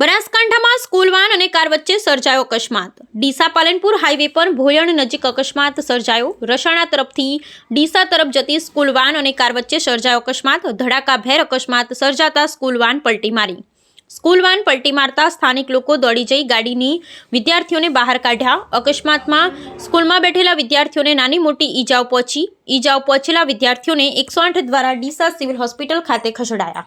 બનાસકાંઠામાં school van અને car વચ્ચે સર્જાયો અકસ્માત. ડીસા પાલનપુર હાઈવે પર ભોયણ નજીક અકસ્માત સર્જાયો. રસાણા તરફથી ડીસા તરફ જતી સ્કૂલ વાન અને કાર વચ્ચે સર્જાયો અકસ્માત. ધડાકાભેર અકસ્માત સર્જાતા સ્કૂલ વાન પલટી મારી. સ્કૂલ વાન પલટી મારતા સ્થાનિક લોકો દોડી જઈ ગાડીની વિદ્યાર્થીઓને બહાર કાઢ્યા. અકસ્માતમાં સ્કૂલમાં બેઠેલા વિદ્યાર્થીઓને નાની મોટી ઈજાઓ પહોંચી. ઈજાઓ પહોંચેલા વિદ્યાર્થીઓને એકસો આઠ દ્વારા ડીસા સિવિલ હોસ્પિટલ ખાતે ખસેડાયા.